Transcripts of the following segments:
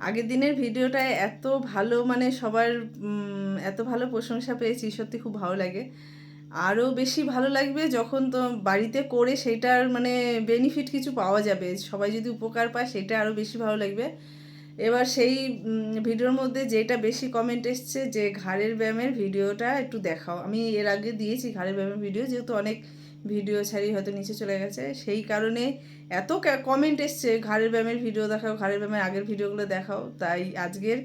আগের দিনের ভিডিওটায় এত ভালো মানে সবার এত ভালো প্রশংসা পেয়েছি, সত্যি খুব ভালো লাগে। আরও বেশি ভালো লাগবে যখন তো বাড়িতে করে সেটার মানে বেনিফিট কিছু পাওয়া যাবে। সবাই যদি উপকার পায় সেটা আরও বেশি ভালো লাগবে। এবার সেই ভিডিওর মধ্যে যেটা বেশি কমেন্ট এসছে যে ঘাড়ের ব্যায়ামের ভিডিওটা একটু দেখাও। আমি এর আগে দিয়েছি ঘাড়ের ব্যায়ামের ভিডিও, যেহেতু অনেক ভিডিও ছাড়ি হয়তো নিচে চলে গেছে। সেই কারণে এত কমেন্ট এসছে, ঘাড়ের ব্যায়ামের ভিডিও দেখাও, ঘাড়ের ব্যায়ামের আগের ভিডিওগুলো দেখাও। তাই আজকের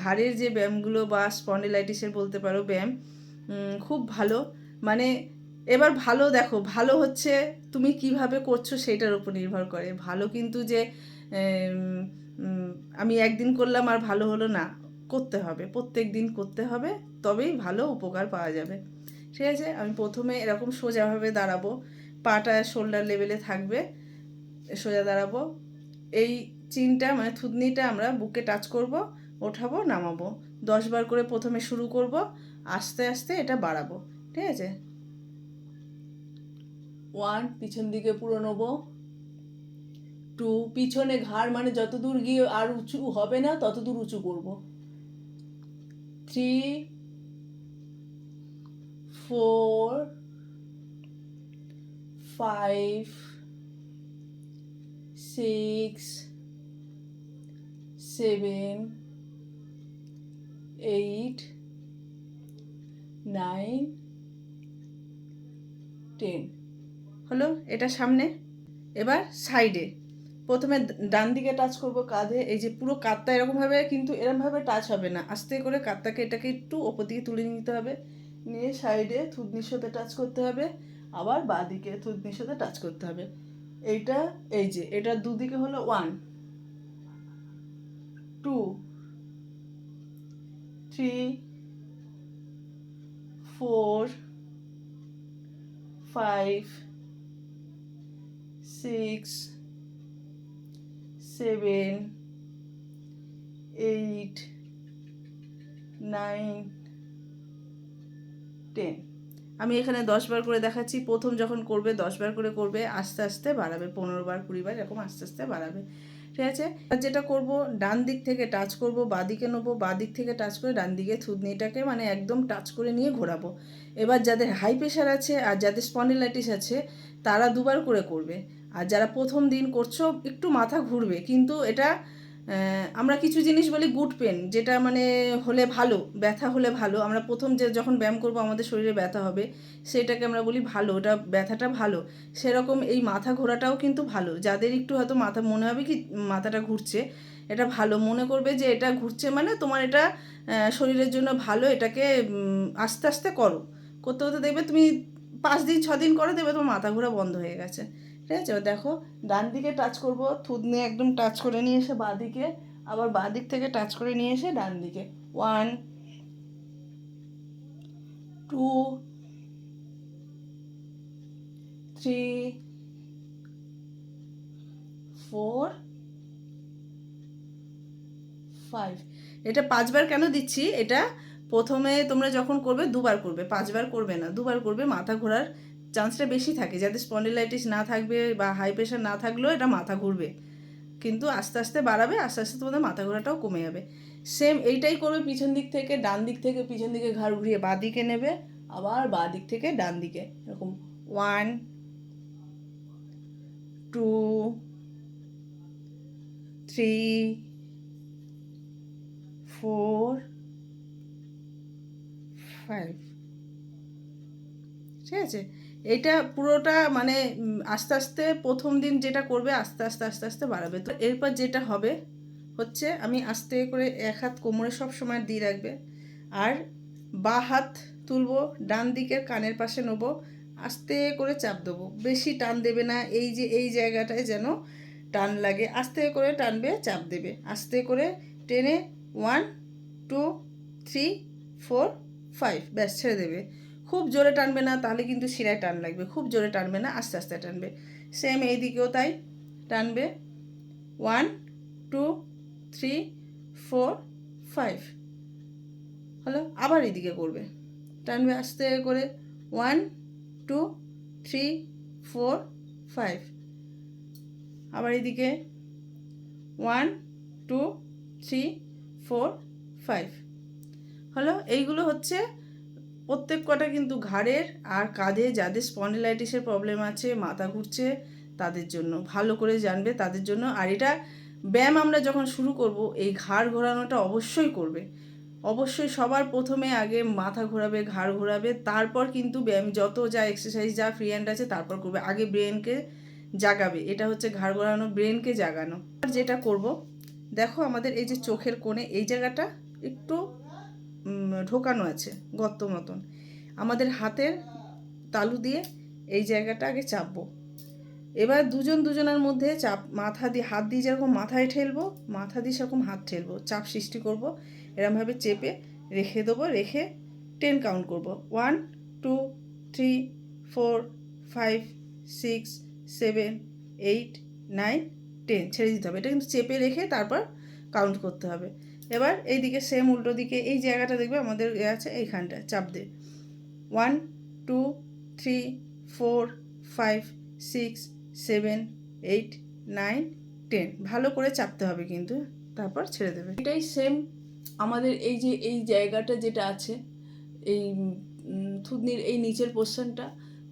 ঘাড়ের যে ব্যায়ামগুলো বা স্পন্ডিলাইটিসের বলতে পারো ব্যায়াম খুব ভালো। মানে এবার ভালো দেখো, ভালো হচ্ছে তুমি কীভাবে করছ সেটার উপর নির্ভর করে। ভালো কিন্তু যে আমি একদিন করলাম আর ভালো হলো না, করতে হবে। প্রত্যেক দিন করতে হবে, তবেই ভালো উপকার পাওয়া যাবে। ঠিক আছে? আমি প্রথমে এরকম সোজাভাবে দাঁড়াবো। পাটা শোল্ডার লেভেলে থাকবে। সোজা দাঁড়াবো। এই চিনটা মানে থুতনিটা আমরা বুকে টাচ করব, ওঠাবো, নামাবো। দশ বার করে প্রথমে শুরু করব, আস্তে আস্তে এটা বাড়াবো। ঠিক আছে? ওয়ান পিছন দিকে পুরো নেব। টু পিছনে ঘাড় মানে যত দূর গিয়ে আর উঁচু হবে না তত দূর উঁচু করব। Three four five six seven eight nine ten হলো এটা সামনে, এবার সাইডে। প্রথমে ডান দিকে টাচ করব কাঁধে, এই যে পুরো কাতটা এরকমভাবে, কিন্তু এরকমভাবে টাচ হবে না। আস্তে করে কাতটাকে এটাকে একটু ওপর দিকে তুলে নিতে হবে। নিয়ে সাইডে থুতনির সাথে টাচ করতে হবে, আবার বাঁ দিকে থুতনির সাথে টাচ করতে হবে। এইটা, এই যে, এটা দুদিকে হলো one two three four five six seven eight nine ten. আমি এখানে দশ বার করে দেখাচ্ছি, প্রথম যখন করবে দশ বার করে করবে, আস্তে আস্তে বাড়াবে, পনেরো বার, কুড়ি বার, এরকম আস্তে আস্তে বাড়াবে। ঠিক আছে? যেটা করব, ডান দিক থেকে টাচ করব, বাঁ দিকে নেব, বাঁ দিক থেকে টাচ করে ডান দিকে থুতনিটাকে মানে একদম টাচ করে নিয়ে ঘোরাবো। এবার যাদের হাই প্রেশার আছে আর যাদের স্পন্ডিলাইটিস আছে, তারা দুবার করে করবে। আর যারা প্রথম দিন করছ, একটু মাথা ঘুরবে। কিন্তু এটা আমরা কিছু জিনিস বলি গুড পেন, যেটা মানে হলে ভালো, ব্যথা হলে ভালো। আমরা প্রথম যে যখন ব্যায়াম করব, আমাদের শরীরে ব্যথা হবে, সেটাকে আমরা বলি ভালো, ওটা ব্যথাটা ভালো। সেরকম এই মাথা ঘোরাটাও কিন্তু ভালো। যাদের একটু হয়তো মাথা, মনে হবে কি মাথাটা ঘুরছে, এটা ভালো। মনে করবে যে এটা ঘুরছে মানে তোমার এটা শরীরের জন্য ভালো, এটাকে আস্তে আস্তে করো। করতে করতে দেখবে তুমি পাঁচ দিন ছ দিন করে দেবে তোমার মাথা ঘোরা বন্ধ হয়ে গেছে। ঠিক আছে? দেখো, ডান দিকে টাচ করব, থুতনি একদম টাচ করে নিয়ে এসে বাঁ দিকে আবার বাঁ দিক থেকে টাচ করে নিয়ে এসে ডান দিকে। One two three four five এটা পাঁচবার কেন দিচ্ছি? এটা প্রথমে তোমরা যখন করবে, দুবার করবে। পাঁচবার করবে না, দুবার করবে মাথা ঘোরার চান্সটা বেশি থাকে। যাদের স্পন্ডিলাইটিস না থাকবে বা হাই প্রেশার না থাকলেও এটা মাথা ঘুরবে। কিন্তু আস্তে আস্তে বাড়াবে, আস্তে আস্তে তোমাদের মাথা ঘোরাটাও কমে যাবে। সেম এইটাই করবে পিছন দিক থেকে, ডান দিক থেকে, পিছন দিকে ঘাড় ঘুরিয়ে বাঁ দিকে নেবে, আবার বাঁ দিক থেকে ডান দিকে। এরকম one two three four five ঠিক আছে? এটা পুরোটা মানে আস্তে আস্তে প্রথম দিন যেটা করবে আস্তে আস্তে আস্তে আস্তে বাড়াবে। তো এরপর যেটা হবে হচ্ছে আমি আস্তে করে এক হাত কোমরে সব সময় দিয়ে রাখবে আর বা হাত তুলবো, ডান দিকের কানের পাশে নেব, আস্তে করে চাপ দেবো। বেশি টান দেবে না, এই যে, এই জায়গাটায় যেন টান লাগে। আস্তে করে টানবে, চাপ দেবে। আস্তে করে টেনে one two three four five ব্যাস, ছেড়ে দেবে। খুব জোরে টানবে না, তাহলে কিন্তু শিরায় টান লাগবে, খুব জোরে টানবে না, আস্তে আস্তে টানবে। সেম এই দিকেও তাই, টানবে। One two three four five হলো, আবার এদিকে করবে। টানবে আস্তে করে। One two three four five আবার এদিকে। One two three four five হলো, এইগুলো হচ্ছে প্রত্যেক কটা কিন্তু ঘাড়ের আর কাঁধে যাদের স্পন্ডিলাইটিসের প্রবলেম আছে, মাথা ঘুরছে, তাদের জন্য ভালো করে জানবে, তাদের জন্য। আর এটা ব্যায়াম আমরা যখন শুরু করব, এই ঘাড় ঘোরানোটা অবশ্যই করবে। অবশ্যই সবার প্রথমে আগে মাথা ঘোরাবে, ঘাড় ঘোরাবে, তারপর কিন্তু ব্যায়াম, যত যা এক্সারসাইজ যা ফ্রি হ্যান্ড আছে, তারপর করবে। আগে ব্রেনকে জাগাবে, এটা হচ্ছে ঘাড় ঘোরানো ব্রেনকে জাগানো। আর যেটা করব, দেখো আমাদের এই যে চোখের কোণে, এই জায়গাটা একটু ঢোকানো আছে, গর্ত মতন। আমাদের হাতের তালু দিয়ে এই জায়গাটা আগে চাপবো। এবার দুজন দুজনের মধ্যে চাপ, মাথা দিয়ে, হাত দিয়ে যেরকম মাথায় ঠেলবো, মাথা দিয়ে সেরকম হাত ঠেলবো। চাপ সৃষ্টি করব, এরমভাবে চেপে রেখে দেবো, রেখে টেন কাউন্ট করব। One two three four five six seven eight nine ten ছেড়ে দিতে হবে। এটা কিন্তু চেপে রেখে তারপর কাউন্ট করতে হবে। এবার এই দিকে সেম উল্টো দিকে এই জায়গাটা দেখবে আমাদের আছে এইখানটা, চাপ দে। One two three four five six seven eight nine ten ভালো করে চাপতে হবে কিন্তু, তারপর ছেড়ে দেবে। এটাই সেম আমাদের এই যে, এই জায়গাটা যেটা আছে, এই থুতনির এই নিচের পোর্শনটা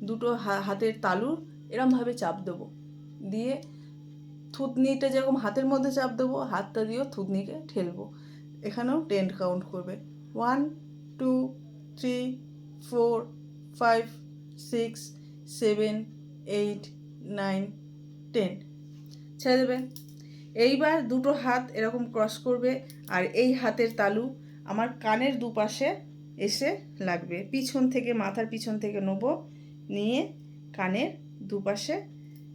দুটো হাতের তালুর এরমভাবে চাপ দেবো। দিয়ে থুতনিটা যেরকম হাতের মধ্যে চাপ দেবো, হাতটা দিয়েও থুতনিকে ঠেলবো। এখানেও টেন কাউন্ট করবে। One two three four five six seven eight nine ten ছেড়ে দেবে। এইবার দুটো হাত এরকম ক্রস করবে আর এই হাতের তালু আমার কানের দুপাশে এসে লাগবে। পিছন থেকে, মাথার পিছন থেকে নেব, নিয়ে কানের দুপাশে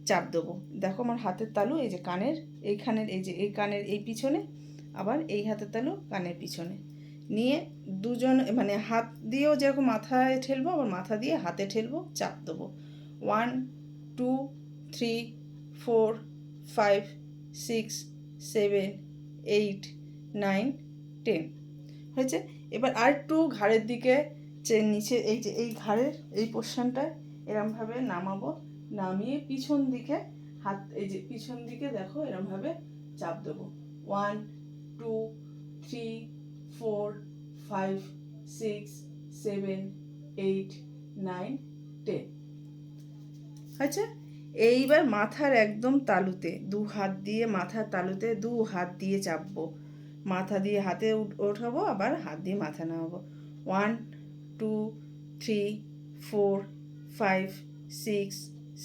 চাপ দেবো। দেখো আমার হাতের তালু, এই যে কানের, এইখানের, এই যে এই কানের এই পিছনে আবার এই হাতের তালু কানের পিছনে। নিয়ে দুজন মানে হাত দিয়েও যেরকম মাথায় ঠেলবো, আবার মাথা দিয়ে হাতে ঠেলবো, চাপ দেবো। One two three four five six seven eight nine ten হয়েছে? এবার আর একটু ঘাড়ের দিকে যে নিচে, এই যে এই ঘাড়ের এই পোর্শনটায় এরমভাবে নামাবো। নামিয়ে পিছন দিকে হাত, এই যে পিছন দিকে দেখো, এরমভাবে চাপ দেবো। One two, three, four, five, six, seven, eight, nine, ten. আচ্ছা এইবার মাথার একদম তালুতে, দু হাত দিয়ে মাথার তালুতে, দু হাত দিয়ে চাপবো। মাথা দিয়ে হাতে ওঠাবো, আবার হাত দিয়ে মাথা নামাবো। One, two, three, four, five, six,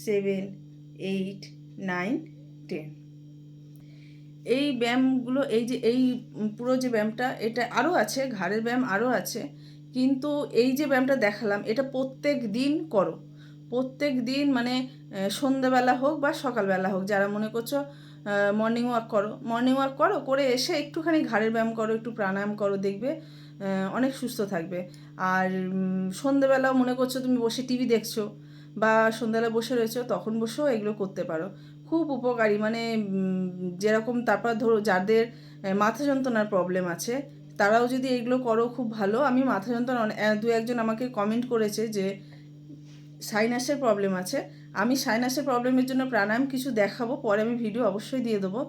seven, eight, nine, ten. এই ব্যায়ামগুলো, এই যে, এই পুরো যে ব্যায়ামটা, এটা আরও আছে, ঘাড়ের ব্যায়াম আরও আছে, কিন্তু এই যে ব্যায়ামটা দেখালাম, এটা প্রত্যেক দিন করো। প্রত্যেক দিন মানে সন্ধ্যাবেলা হোক বা সকালবেলা হোক, যারা মনে করছ মর্নিং ওয়াক করো মর্নিং ওয়াক করো, করে এসে একটুখানি ঘাড়ের ব্যায়াম করো, একটু প্রাণায়াম করো, দেখবে অনেক সুস্থ থাকবে। আর সন্ধ্যাবেলাও মনে করছ তুমি বসে টিভি দেখছ, বা সন্ধ্যাবেলা বসে রয়েছো, তখন বসেও এগুলো করতে পারো। খুব উপকারী মানে যেরকম তারপর ধরো যাদের মাথা যন্ত্রণার প্রবলেম আছে, তারাও যদি এগুলো করো খুব ভালো। আমি মাথা যন্ত্রণা দু একজন আমাকে কমেন্ট করেছে যে সাইনাসের প্রবলেম আছে। আমি সাইনাসের প্রবলেমের জন্য প্রাণায়াম কিছু দেখাবো, পরে আমি ভিডিও অবশ্যই দিয়ে দেবো।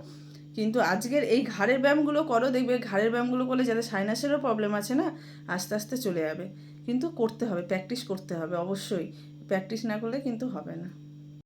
কিন্তু আজকের এই ঘাড়ের ব্যায়ামগুলো করো, দেখবে ঘাড়ের ব্যায়ামগুলো করলে যাদের সাইনাসেরও প্রবলেম আছে না, আস্তে আস্তে চলে যাবে। কিন্তু করতে হবে প্র্যাকটিস করতে হবে, অবশ্যই। প্র্যাকটিস না করলে কিন্তু হবে না।